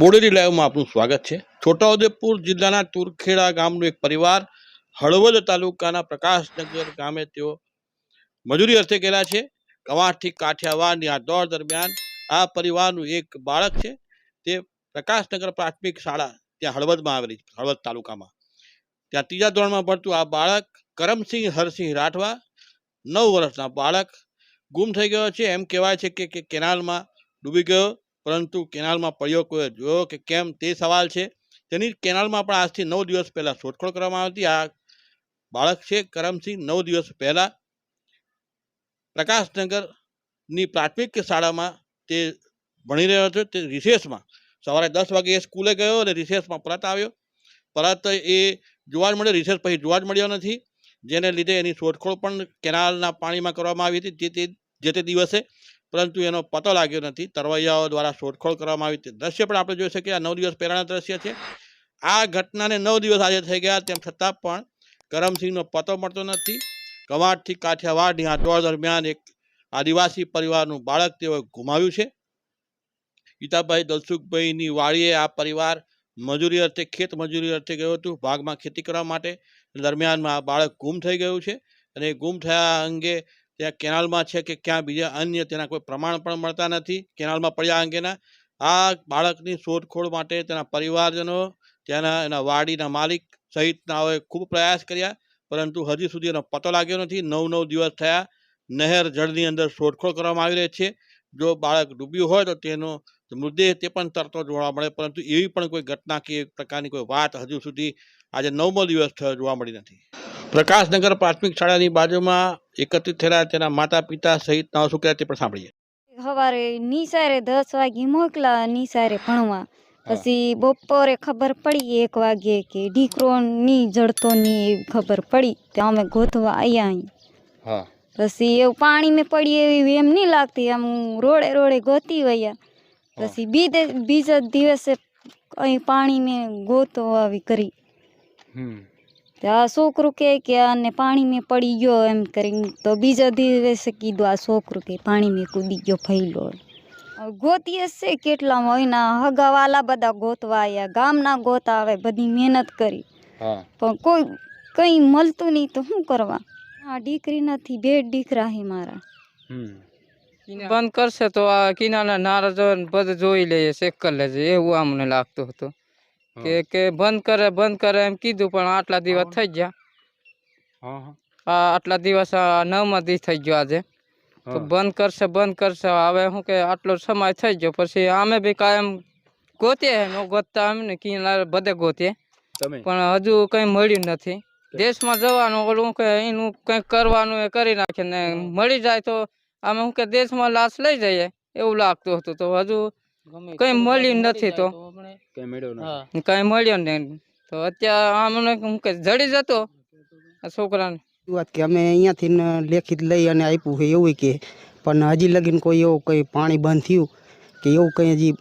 બોડેલી લાઈવમાં આપનું સ્વાગત છે. છોટાઉદેપુર જિલ્લાના તુરખેડા ગામનું એક પરિવાર હળવદ તાલુકાના પ્રકાશનગર ગામે તેઓ મજૂરી અર્થે ગયેલા છે. કવાંઠથી કાઠિયાવાડની આ દોડ દરમિયાન આ પરિવારનું એક બાળક છે. તે પ્રકાશનગર પ્રાથમિક શાળા ત્યાં હળવદમાં આવેલી છે, હળવદ તાલુકામાં. ત્યાં ત્રીજા ધોરણમાં ભણતું આ બાળક કરમસિંહ હરસિંહ રાઠવા, નવ વર્ષના બાળક, ગુમ થઈ ગયો છે. એમ કહેવાય છે કે કે કેનાલમાં ડૂબી ગયો. પરંતુ કેનાલમાં પડ્યો કોઈ જોયો કે કેમ તે સવાલ છે? તેની કેનાલમાં પણ આજથી નવ દિવસ પહેલાં શોધખોળ કરવામાં આવી હતી. આ બાળક છે કરમસિંહ, નવ દિવસ પહેલાં. પ્રકાશનગરની પ્રાથમિક શાળામાં તે ભણી રહ્યો હતો. તે રિસેસમાં સવારે દસ વાગે એ સ્કૂલે ગયો અને રિસેસમાં પરત આવ્યો. પરત એ જોવા જ મળ્યો. રિસેસ પછી જોવા જ મળ્યો નથી. જેને લીધે એની શોધખોળ પણ કેનાલના પાણીમાં કરવામાં આવી હતી. તે, જે તે દિવસે પરંતુ એનો પતો લાગ્યો નથી. તરવૈયાઓ દ્વારા શોધખોળ કરવામાં આવી. તે દ્રશ્ય પણ આપણે જોઈ શકીએ. આ નવ દિવસ પહેલાંના દ્રશ્ય છે. આ ઘટનાને નવ દિવસ આજે થઈ ગયા. તેમ છતાં પણ કરમસિંહનો પતો મળતો નથી. કવાડથી કાઠિયાવાડની આ દોડ દરમિયાન એક આદિવાસી પરિવારનું બાળક તેઓએ ગુમાવ્યું છે. ગીતાભાઈ દલસુખભાઈની વાડીએ આ પરિવાર મજૂરી અર્થે, ખેત મજૂરી અર્થે ગયું હતું. ભાગમાં ખેતી કરવા માટે. દરમિયાનમાં આ બાળક ગુમ થઈ ગયું છે અને ગુમ થયા અંગે ત્યાં કેનાલમાં છે કે ક્યાં બીજા અન્ય તેના કોઈ પ્રમાણ પણ મળતા નથી, કેનાલમાં પડ્યા અંગેના. આ બાળકની શોધખોળ માટે તેના પરિવારજનો ત્યાંના એના વાડીના માલિક સહિતનાઓએ ખૂબ પ્રયાસ કર્યા, પરંતુ હજી સુધી એનો પતો લાગ્યો નથી. નવ નવ દિવસ થયા, નહેર જળની અંદર શોધખોળ કરવામાં આવી રહી છે. જો બાળક ડૂબ્યું હોય તો તેનો મૃતદેહ તે પણ તરતો જોવા મળે, પરંતુ એવી પણ કોઈ ઘટના કે પ્રકારની કોઈ વાત હજુ સુધી આજે નવમો દિવસ થયો જોવા મળી નથી. પ્રકાશનગર પ્રાથમિક શાળાની બાજુમાં એકત્રિત થયેલા તેના માતા પિતા સહિતના શું કહેવાય તે પણ સાંભળીએ. સવારે નિસારે દસ વાગે મોકલા નિસારે ભણવા. પછી બપોરે ખબર પડી એક વાગે કે દીકરો ની જડતો ની એવી ખબર પડી તો અમે ગોતવા આવ્યા અહીં. હા. પછી એવું પાણી મેં પડી એવી એમ નહીં લાગતી આમ રોડે રોડે ગોતી વયા. પછી બીજે બીજા દિવસે અહીં પાણી મેં ગોતો આવી કરી. હમ. તો આ છોકરું કહે કે આને પાણી મેં પડી ગયો એમ કરીને તો બીજા દિવસે કીધું આ છોકરું કે પાણી મેં કૂદી ગયો ફૈલો ગોતીએ છે કેટલામાં એના હગાવાલા બધા ગોતવા આવ્યા ગામના ગોતા આવે બધી મહેનત કરી. પણ કોઈ કંઈ મળતું નહીં તો શું કરવા? આ દીકરી નથી બે દીકરા હે મારા. બંધ કરશે તો આ કિનારા નારા બધું જોઈ લઈએ ચેક કરી લેજે. એવું અમને લાગતું હતું. કે કે બંધ કરે બંધ કરે એમ કીધું પણ આટલા દિવસ થઈ ગયા. હા આટલા દિવસ નવમા દિવસ થઈ ગયો આજે. તો બંધ કરશે બંધ કરશે. હવે શું કે આટલો સમય થઈ ગયો પછી અમે બી કાયમ ગોતીએ નો ગોતતા એમ ને કિનારે બધે ગોતીએ. પણ હજુ કંઈ મળ્યું નથી. દેશમાં જવાનું ઓલું કે એનું કંઈક કરવાનું એ કરી નાખે ને મળી જાય તો અમે શું કે દેશમાં લાશ લઈ જઈએ એવું લાગતું હતું. તો હજુ કંઈ મળ્યું નથી તો. કઈ મેળ્યો કંઈ મળ્યો નહીં. તો અત્યારે હું શું કે જડી જતો આ છોકરાને. વાત કે અમે અહીંયાથી લેખિત લઈ અને આપ્યું છે એવું કે. પણ હજી લગીન કોઈ એવું કંઈ પાણી બંધ થયું કે એવું કંઈ હજી